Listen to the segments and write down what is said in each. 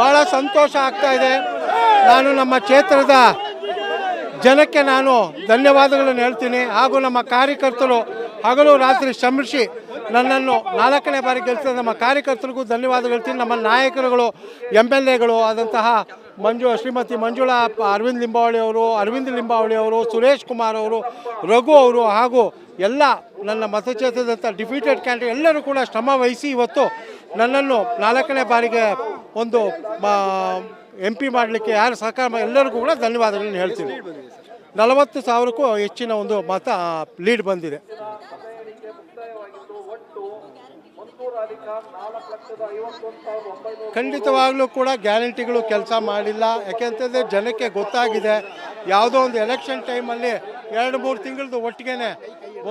ಭಾಳ ಸಂತೋಷ ಆಗ್ತಾ ಇದೆ. ನಾನು ನಮ್ಮ ಕ್ಷೇತ್ರದ ಜನಕ್ಕೆ ನಾನು ಧನ್ಯವಾದಗಳನ್ನು ಹೇಳ್ತೀನಿ. ಹಾಗೂ ನಮ್ಮ ಕಾರ್ಯಕರ್ತರು ಹಗಲು ರಾತ್ರಿ ಶ್ರಮಿಸಿ ನನ್ನನ್ನು ನಾಲ್ಕನೇ ಬಾರಿ ಗೆಲ್ಸಿದ ನಮ್ಮ ಕಾರ್ಯಕರ್ತರಿಗೂ ಧನ್ಯವಾದ ಹೇಳ್ತೀನಿ. ನಮ್ಮ ನಾಯಕರುಗಳು ಎಂ ಎಲ್ ಎಗಳು ಆದಂತಹ ಮಂಜು, ಶ್ರೀಮತಿ ಮಂಜುಳಾ, ಅರವಿಂದ್ ಲಿಂಬಾವಳಿ ಅವರು, ಅರವಿಂದ್ ಲಿಂಬಾವಳಿ ಅವರು, ಸುರೇಶ್ ಕುಮಾರ್ ಅವರು, ರಘು ಅವರು ಹಾಗೂ ಎಲ್ಲ ನನ್ನ ಮತಕ್ಷೇತ್ರದಂಥ ಡಿಫೀಟೆಡ್ ಕ್ಯಾಂಡಿಡೇಟ್ ಎಲ್ಲರೂ ಕೂಡ ಶ್ರಮ ವಹಿಸಿ ಇವತ್ತು ನನ್ನನ್ನು ನಾಲ್ಕನೇ ಬಾರಿಗೆ ಒಂದು ಎಂ ಪಿ ಮಾಡಲಿಕ್ಕೆ ಯಾರು ಸಹಕಾರ ಎಲ್ಲರಿಗೂ ಕೂಡ ಧನ್ಯವಾದಗಳನ್ನು ಹೇಳ್ತೀನಿ. ನಲವತ್ತು ಸಾವಿರಕ್ಕೂ ಹೆಚ್ಚಿನ ಒಂದು ಮತ ಲೀಡ್ ಬಂದಿದೆ. ಖಂಡಿತವಾಗ್ಲೂ ಕೂಡ ಗ್ಯಾರಂಟಿಗಳು ಕೆಲಸ ಮಾಡಿಲ್ಲ. ಯಾಕೆಂತಂದ್ರೆ ಜನಕ್ಕೆ ಗೊತ್ತಾಗಿದೆ. ಯಾವುದೋ ಒಂದು ಎಲೆಕ್ಷನ್ ಟೈಮಲ್ಲಿ ಎರಡು, ಮೂರು ತಿಂಗಳದ್ದು ಒಟ್ಟಿಗೆ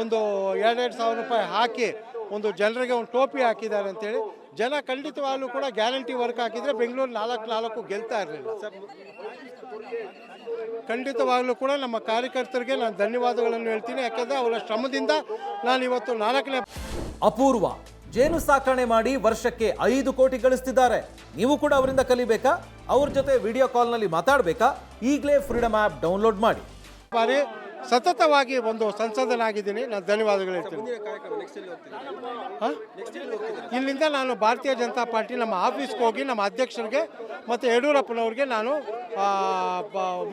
ಒಂದು ಎರಡೆರಡು ಸಾವಿರ ರೂಪಾಯಿ ಹಾಕಿ ಒಂದು ಜನರಿಗೆ ಒಂದು ಟೋಪಿ ಹಾಕಿದ್ದಾರೆ ಅಂತೇಳಿ ಜನ ಖಂಡಿತವಾಗ್ಲೂ ಕೂಡ ಗ್ಯಾರಂಟಿ ವರ್ಕ್ ಹಾಕಿದರೆ ಬೆಂಗಳೂರು ನಾಲ್ಕು ನಾಲ್ಕು ಗೆಲ್ತಾ ಇರಲಿಲ್ಲ. ಖಂಡಿತವಾಗ್ಲೂ ಕೂಡ ನಮ್ಮ ಕಾರ್ಯಕರ್ತರಿಗೆ ನಾನು ಧನ್ಯವಾದಗಳನ್ನು ಹೇಳ್ತೀನಿ ಯಾಕಂದರೆ ಅವರ ಶ್ರಮದಿಂದ ನಾನು ಇವತ್ತು ನಾಲ್ಕನೇ ಅಪೂರ್ವ ಜೇನು ಸಾಕಣೆ ಮಾಡಿ ವರ್ಷಕ್ಕೆ ಐದು ಕೋಟಿ ಗಳಿಸ್ತಿದ್ದಾರೆ. ನೀವು ಕೂಡ ಅವರಿಂದ ಕಲಿಬೇಕಾ? ಅವ್ರ ಜೊತೆ ವಿಡಿಯೋ ಕಾಲ್ನಲ್ಲಿ ಮಾತಾಡಬೇಕಾ? ಈಗಲೇ ಫ್ರೀಡಮ್ ಆ್ಯಪ್ ಡೌನ್ಲೋಡ್ ಮಾಡಿ. ಬಾರಿ ಸತತವಾಗಿ ಒಂದು ಸಂಸದನಾಗಿದ್ದೀನಿ. ನಾನು ಧನ್ಯವಾದಗಳು ಹೇಳ್ತೀನಿ. ಹ? ಇಲ್ಲಿಂದ ನಾನು ಭಾರತೀಯ ಜನತಾ ಪಾರ್ಟಿ ನಮ್ಮ ಆಫೀಸ್ಗೆ ಹೋಗಿ ನಮ್ಮ ಅಧ್ಯಕ್ಷರಿಗೆ ಮತ್ತು ಯಡಿಯೂರಪ್ಪನವ್ರಿಗೆ ನಾನು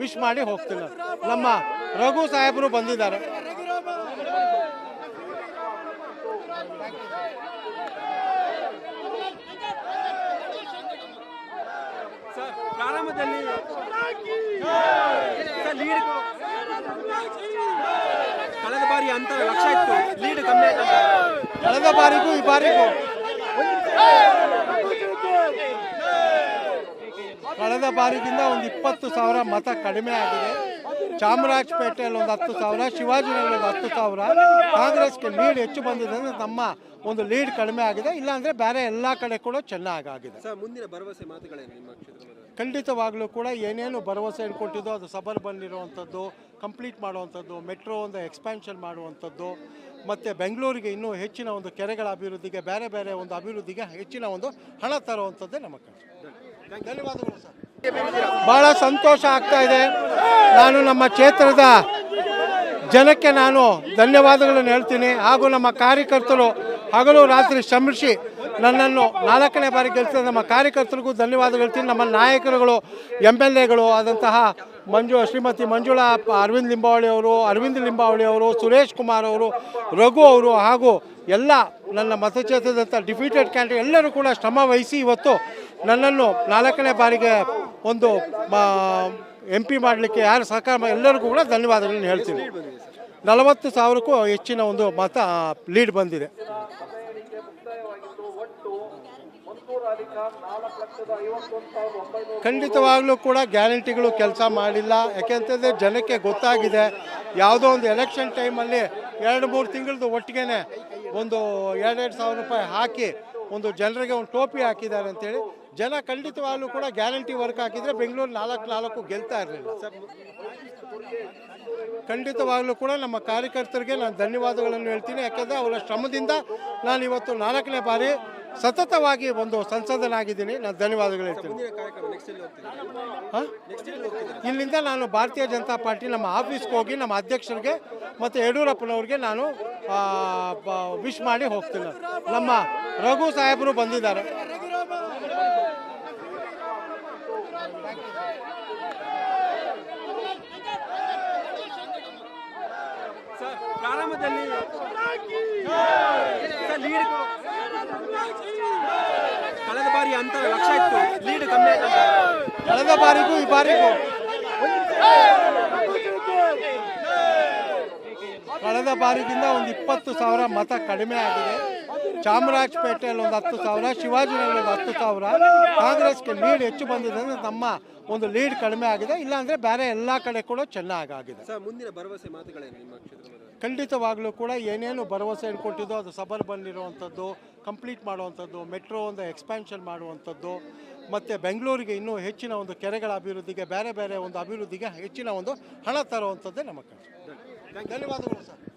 ವಿಶ್ ಮಾಡಿ ಹೋಗ್ತೀನಿ. ನಮ್ಮ ರಘು ಸಾಹೇಬರು ಬಂದಿದ್ದಾರೆ. ಪ್ರಾರಂಭದಲ್ಲಿ ಕಳೆದ ಬಾರಿ ಅಂತ ಲಕ್ಷ ಇತ್ತು. ಲೀಡ್ ಕಮ್ಮಿ ಕಳೆದ ಬಾರಿಗೂ ಈ ಬಾರಿಗೂ. ಕಳೆದ ಬಾರಿಗಿಂತ ಒಂದು ಇಪ್ಪತ್ತು ಸಾವಿರ ಮತ ಕಡಿಮೆ ಆಗಿದೆ. ಚಾಮರಾಜಪೇಟೆಯಲ್ಲಿ ಒಂದು ಹತ್ತು ಸಾವಿರ ಶಿವಾಜಿನಗರ ಒಂದು ಹತ್ತು ಸಾವಿರ. ಕಾಂಗ್ರೆಸ್ಗೆ ಲೀಡ್ ಹೆಚ್ಚು ಬಂದಿದೆ ಅಂದ್ರೆ ನಮ್ಮ ಒಂದು ಲೀಡ್ ಕಡಿಮೆ ಆಗಿದೆ. ಇಲ್ಲಾಂದರೆ ಬೇರೆ ಎಲ್ಲ ಕಡೆ ಕೂಡ ಚೆನ್ನಾಗಾಗಿದೆ. ಸರ್ ಮುಂದಿನ ಭರವಸೆ ಮಾತುಗಳೇನು ನಿಮ್ಮ ಖಂಡಿತವಾಗಲೂ ಕೂಡ ಏನೇನು ಭರವಸೆ ಕೊಟ್ಟಿದ್ದೋ ಅದು ಸಬರ್ ಇರುವಂಥದ್ದು ಕಂಪ್ಲೀಟ್ ಮಾಡುವಂಥದ್ದು ಮೆಟ್ರೋ ಒಂದು ಎಕ್ಸ್ಪ್ಯಾನ್ಷನ್ ಮಾಡುವಂಥದ್ದು, ಮತ್ತು ಬೆಂಗಳೂರಿಗೆ ಇನ್ನೂ ಹೆಚ್ಚಿನ ಒಂದು ಕೆರೆಗಳ ಅಭಿವೃದ್ಧಿಗೆ, ಬೇರೆ ಬೇರೆ ಒಂದು ಅಭಿವೃದ್ಧಿಗೆ ಹೆಚ್ಚಿನ ಒಂದು ಹಣ ತರುವಂಥದ್ದೇ ನಮ್ಮ ಕೆಲಸ ಧನ್ಯವಾದಗಳು ಸರ್. ಭಾಳ ಸಂತೋಷ ಆಗ್ತಾ ಇದೆ. ನಾನು ನಮ್ಮ ಕ್ಷೇತ್ರದ ಜನಕ್ಕೆ ನಾನು ಧನ್ಯವಾದಗಳನ್ನು ಹೇಳ್ತೀನಿ. ಹಾಗೂ ನಮ್ಮ ಕಾರ್ಯಕರ್ತರು ಹಗಲು ರಾತ್ರಿ ಶ್ರಮಿಸಿ ನನ್ನನ್ನು ನಾಲ್ಕನೇ ಬಾರಿ ಗೆಲ್ಸಿದ ನಮ್ಮ ಕಾರ್ಯಕರ್ತರಿಗೂ ಧನ್ಯವಾದಗಳು ಹೇಳ್ತೀನಿ. ನಮ್ಮ ನಾಯಕರುಗಳು ಎಂ ಎಲ್ ಎಗಳು ಆದಂತಹ ಮಂಜು, ಶ್ರೀಮತಿ ಮಂಜುಳಾ, ಅರವಿಂದ್ ಲಿಂಬಾವಳಿ ಅವರು, ಅರವಿಂದ್ ಲಿಂಬಾವಳಿ ಅವರು, ಸುರೇಶ್ ಕುಮಾರ್ ಅವರು, ರಘು ಅವರು ಹಾಗೂ ಎಲ್ಲ ನನ್ನ ಮತಕ್ಷೇತ್ರದಂಥ ಡಿಫೀಟೆಡ್ ಕ್ಯಾಂಡಿಡೇಟ್ ಎಲ್ಲರೂ ಕೂಡ ಶ್ರಮ ವಹಿಸಿ ಇವತ್ತು ನನ್ನನ್ನು ನಾಲ್ಕನೇ ಬಾರಿಗೆ ಒಂದು ಎಂ ಪಿ ಮಾಡಲಿಕ್ಕೆ ಯಾರು ಸಹಕಾರ ಎಲ್ಲರಿಗೂ ಕೂಡ ಧನ್ಯವಾದಗಳನ್ನು ಹೇಳ್ತೀನಿ. ನಲವತ್ತು ಸಾವಿರಕ್ಕೂ ಹೆಚ್ಚಿನ ಒಂದು ಮತ ಲೀಡ್ ಬಂದಿದೆ. ಖಂಡಿತವಾಗ್ಲೂ ಕೂಡ ಗ್ಯಾರಂಟಿಗಳು ಕೆಲಸ ಮಾಡಿಲ್ಲ. ಯಾಕೆಂತಂದ್ರೆ ಜನಕ್ಕೆ ಗೊತ್ತಾಗಿದೆ, ಯಾವುದೋ ಒಂದು ಎಲೆಕ್ಷನ್ ಟೈಮಲ್ಲಿ ಎರಡು, ಮೂರು ತಿಂಗಳದ್ದು ಒಟ್ಟಿಗೆ ಒಂದು ಎರಡೆರಡು ಸಾವಿರ ರೂಪಾಯಿ ಹಾಕಿ ಒಂದು ಜನರಿಗೆ ಒಂದು ಟೋಪಿ ಹಾಕಿದ್ದಾರೆ ಅಂತೇಳಿ ಜನ ಖಂಡಿತವಾಗ್ಲೂ ಕೂಡ ಗ್ಯಾರಂಟಿ ವರ್ಕ್ ಹಾಕಿದರೆ ಬೆಂಗಳೂರು ನಾಲ್ಕು ನಾಲ್ಕು ಗೆಲ್ತಾ ಇರಲಿಲ್ಲ. ಖಂಡಿತವಾಗ್ಲೂ ಕೂಡ ನಮ್ಮ ಕಾರ್ಯಕರ್ತರಿಗೆ ನಾನು ಧನ್ಯವಾದಗಳನ್ನು ಹೇಳ್ತೀನಿ. ಯಾಕಂದರೆ ಅವರ ಶ್ರಮದಿಂದ ನಾನು ಇವತ್ತು ನಾಲ್ಕನೇ ಬಾರಿ ಸತತವಾಗಿ ಒಂದು ಸಂಸದನಾಗಿದ್ದೀನಿ. ನಾನು ಧನ್ಯವಾದಗಳು ಹೇಳ್ತೀನಿ. ಇಲ್ಲಿಂದ ನಾನು ಭಾರತೀಯ ಜನತಾ ಪಾರ್ಟಿ ನಮ್ಮ ಆಫೀಸ್ಗೆ ಹೋಗಿ ನಮ್ಮ ಅಧ್ಯಕ್ಷರಿಗೆ ಮತ್ತು ಯಡಿಯೂರಪ್ಪನವ್ರಿಗೆ ನಾನು ವಿಶ್ ಮಾಡಿ ಹೋಗ್ತೀನಿ. ನಮ್ಮ ರಘು ಸಾಹೇಬರು ಬಂದಿದ್ದಾರೆ. ಪ್ರಾರಂಭದಲ್ಲಿ ಲೀಡ್ ಕಳೆದ ಬಾರಿ ಅಂತ ಲಕ್ಷ ಇತ್ತು. ಲೀಡ್ ಕಮ್ಮಿ ಕಳೆದ ಬಾರಿಗೂ ಈ ಬಾರಿಗೂ. ಕಳೆದ ಬಾರಿಗಿಂತ ಒಂದು ಇಪ್ಪತ್ತು ಸಾವಿರ ಮತ ಕಡಿಮೆ ಆಗಿದೆ. ಚಾಮರಾಜಪೇಟೆಯಲ್ಲಿ ಒಂದು ಹತ್ತು ಸಾವಿರ ಒಂದು ಹತ್ತು ಸಾವಿರ. ಕಾಂಗ್ರೆಸ್ಗೆ ಲೀಡ್ ಹೆಚ್ಚು ಬಂದಿದೆ ಅಂದ್ರೆ ನಮ್ಮ ಒಂದು ಲೀಡ್ ಕಡಿಮೆ ಆಗಿದೆ. ಇಲ್ಲಾಂದರೆ ಬೇರೆ ಎಲ್ಲ ಕಡೆ ಕೂಡ ಚೆನ್ನಾಗಾಗಿದೆ ಸರ್ ಮುಂದಿನ ಭರವಸೆ ಮಾತುಗಳೇನು ನಿಮ್ಮ ಕ್ಷೇತ್ರದ ಖಂಡಿತವಾಗ್ಲೂ ಕೂಡ ಏನೇನು ಭರವಸೆ ಕೊಟ್ಟಿದ್ದೋ ಅದು ಸಬರ್ಬನ್ ಬಂದಿರುವಂಥದ್ದು, ಕಂಪ್ಲೀಟ್ ಮಾಡುವಂಥದ್ದು, ಮೆಟ್ರೋ ಒಂದು ಎಕ್ಸ್ಪ್ಯಾನ್ಷನ್ ಮಾಡುವಂಥದ್ದು, ಮತ್ತು ಬೆಂಗಳೂರಿಗೆ ಇನ್ನೂ ಹೆಚ್ಚಿನ ಒಂದು ಕೆರೆಗಳ ಅಭಿವೃದ್ಧಿಗೆ, ಬೇರೆ ಬೇರೆ ಒಂದು ಅಭಿವೃದ್ಧಿಗೆ ಹೆಚ್ಚಿನ ಒಂದು ಹಣ ತರುವಂಥದ್ದೇ ನಮ್ಮ ಕಡೆ ಧನ್ಯವಾದಗಳು ಸರ್.